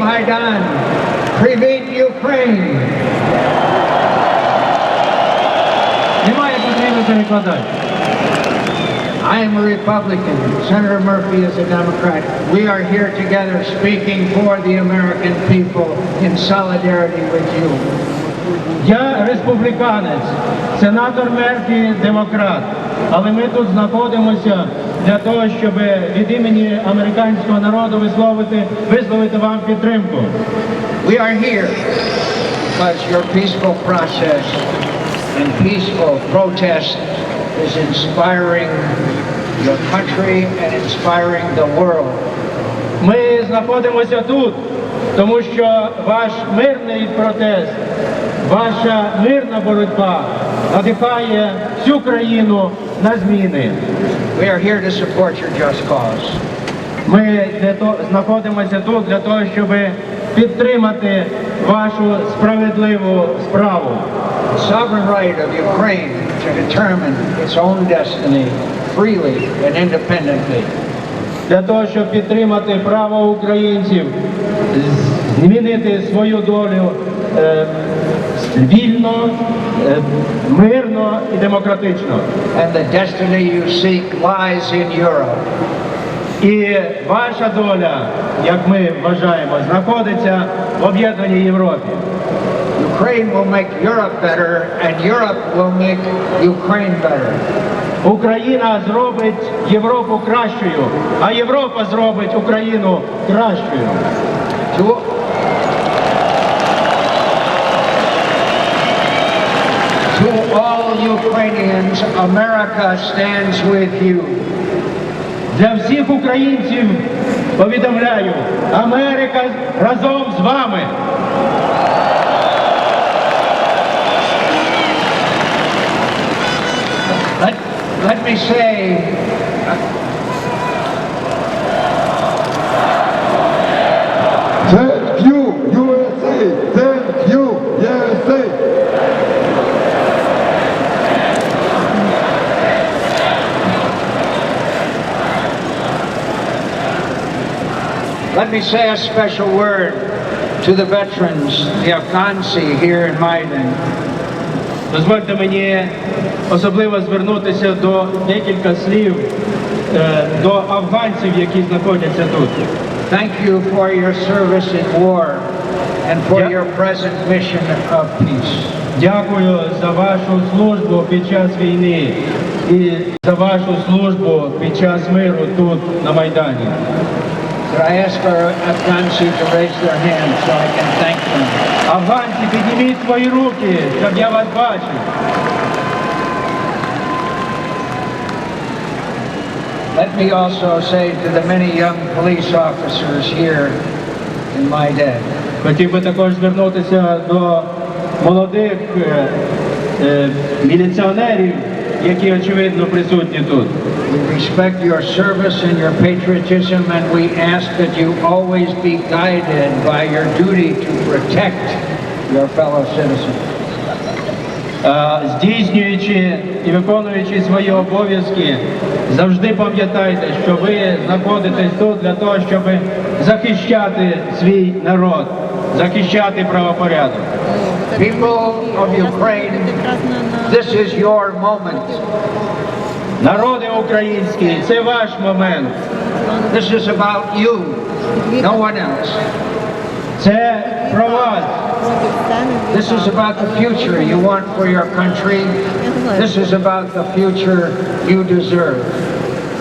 Майдан! Привіт, Україн! Немає потрібно перекладати. I am a Republican. Senator Murphy is a Democrat. We are here together speaking for the American people in solidarity with you. Я республіканець, сенатор Мерфі демократ. Але ми тут знаходимося для того, щоб від імені американського народу висловити, висловити вам підтримку. We are here because your peaceful process and peaceful protest is inspiring your country and inspiring the world. Ми знаходимося тут, тому що ваш мирний протест, ваша мирна боротьба надихає всю країну на зміни. We are here to support your just cause. Ми для того, знаходимося тут для того, щоб підтримати вашу справедливу справу. The sovereign right of Ukraine to determine its own destiny freely and independently. Для того, щоб підтримати право українців змінити свою долю е, вільно, е, мирно і демократично. And the destiny you seek lies in Europe. І ваша доля, як ми вважаємо, знаходиться в об'єднаній Європі. Ukraine will make Europe better, and Europe will make Ukraine better. Україна зробить Європу кращою, а Європа зробить Україну кращою. To, all Ukrainians, America stands with you. Для всіх українців повідомляю, Америка разом з вами. Let, let me say, Thank you, USA! Thank you, USA! Let me say a special word to the veterans, the Afghansi here in Maidan. Дозвольте мені особливо звернутися до декілька слів е, до афганців, які знаходяться тут. Thank you for your service in war and for your present mission of peace. Дякую за вашу службу під час війни і за вашу службу під час миру тут на Майдані. Could I ask our Afghansi to raise their hands so I can thank them? Афганці, підніміть свої руки, щоб я вас бачив. Let me also say to the many young police officers here in Maidan, Хотів би також звернутися до молодих е, е, міліціонерів, які очевидно присутні тут. we respect your service and your patriotism and we ask that you always be guided by your duty to protect your fellow citizens. Е, Здійснюючи і виконуючи свої обов'язки, завжди пам'ятайте, що ви знаходитесь тут для того, щоб захищати свій народ, захищати правопорядок. People of Ukraine, this is your moment. Народи українські, це ваш момент. This is about you, no one else. Це про вас. This is about the future you want for your country. This is about the future you deserve.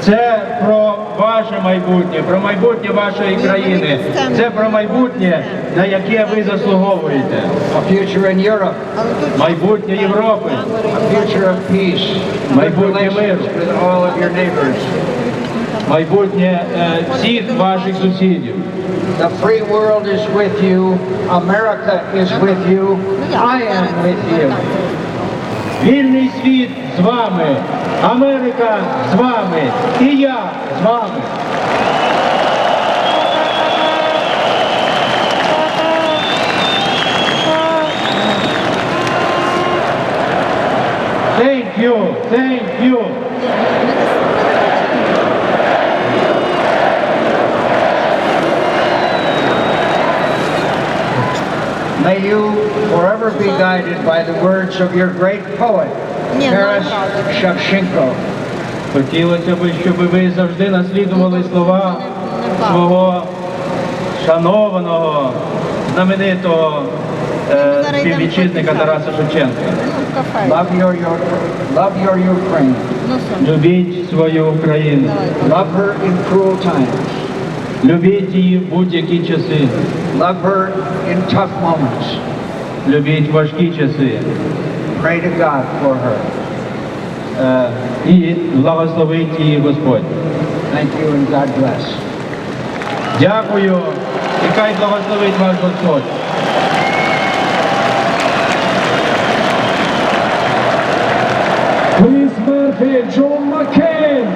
Це про ваше майбутнє, про майбутнє вашої країни. Це про майбутнє, на яке ви заслуговуєте. A future in Europe, Майбутнє Європи, a future of peace, Майбутнє миру. with all of your neighbors. майбутнє е, всіх ваших сусідів. The free world is with you. America is with you. I am with you. Вільний світ з вами, Америка з вами, і я з вами. Thank you, thank you. May you forever be guided by the words of your great poet, ну, Taras. Shevchenko. Хотілося б, щоб ви завжди наслідували слова свого шанованого, знаменитого е, співвітчизника Тараса Шевченка. Ну, в кафе. Love your, your, love your Ukraine. Ну. Любіть свою Україну, Love her in cruel times. любіть її в будь-які часи, Love her in tough moments. Любіть важкі часи Pray to God for her. Е, і благословить її Господь. Thank you and God bless. Дякую і хай благословить вас Господь. Police Murphy, John McCain.